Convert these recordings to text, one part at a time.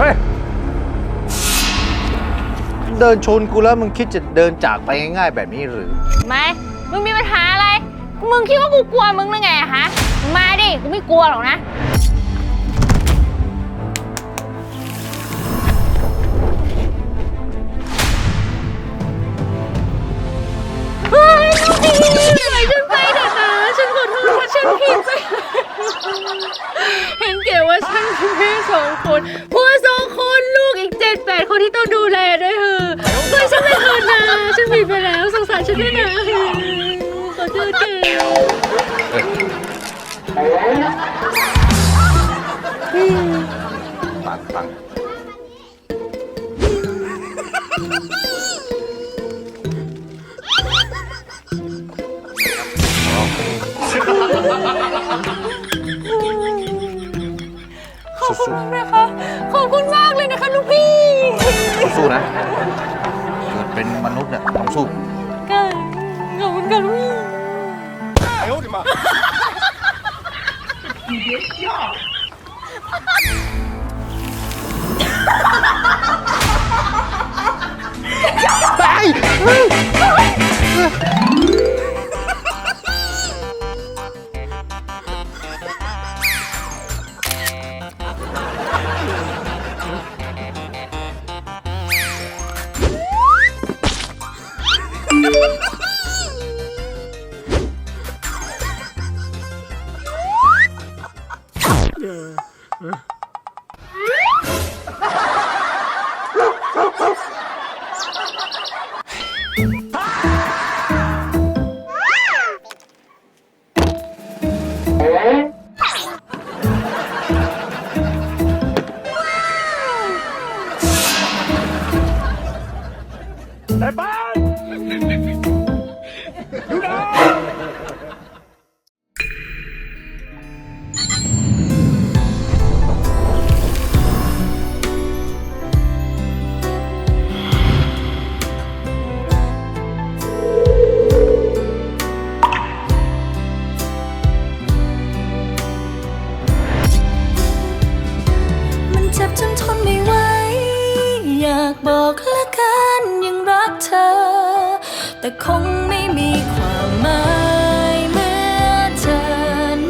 เฮ้ย เดินชนกูแล้วมึงคิดจะเดินจากไปง่ายๆแบบนี้หรือ ไหมมึงมีปัญหาอะไร มึงคิดว่ากูกลัวมึงหรือไงอะฮะ มาดิ กูไม่กลัวหรอกนะ เฮ้ยลูกดีปล่อยฉันไปเถอะนะ ฉันขอโทษฉันผิดไป เห็นเก๋ ว่าฉันเป็นแม่สองคนผัวสองคนลูกอีกเจ็ดแปดคนที่ต้องดูแลด้วยเธอปล่อยฉันไปเถอนะฉันผิดไปแล้วสงสารฉันด้วยนะขอโทษเธอ ฟังฟัง คุณมากนะคะ ขอบคุณมากเลยนะคะลูกพี่สู้ๆนะ เกิดเป็นมนุษย์เนี่ยต้องสู้ ค่ะขอบคุณค่ะลูกพี่มั น อยากบอกละกันยังรักเธอ แต่คงไม่มีความหมายเมื่อเธอ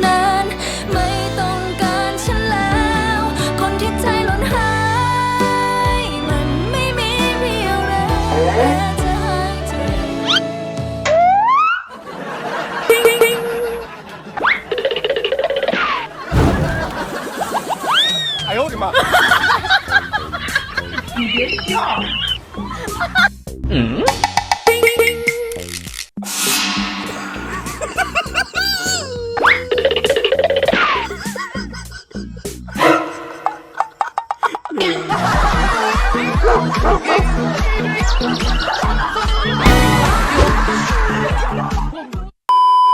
นั้น ไม่ต้องการฉันแล้ว คนที่ใจหล่นหายมันไม่มีเรียวแรงแต่จะให้เธอ อืม